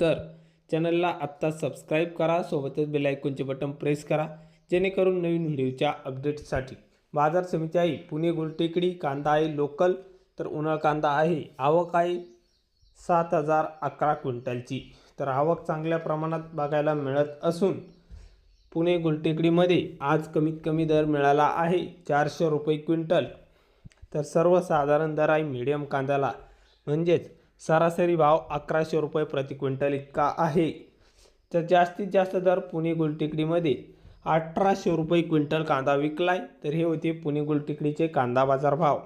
तर चॅनलला आत्ता सबस्क्राईब करा सोबतच बेलायकॉनचे बटन प्रेस करा जेणेकरून नवीन व्हिडिओच्या अपडेटसाठी बाजार समिती आहे पुणे गुलटेकडी कांदा आहे लोकल तर उन्हाळ कांदा आहे. आवक आहे सात हजार अकरा क्विंटलची. तर आवक चांगल्या प्रमाणात बघायला मिळत असून पुणे गुलटेकडीमध्ये आज कमीत कमी दर मिळाला आहे चारशे रुपये क्विंटल. तर सर्वसाधारण दर आहे मिडियम कांद्याला. म्हणजेच सरासरी भाव अकराशे रुपये प्रति क्विंटल इतका आहे. तर जास्तीत जास्त दर पुणे गुलटेकडीमध्ये अठराशे रुपये क्विंटल कांदा विकलाय. तर हे होते पुणे गुलटेकडीचे कांदा बाजार भाव.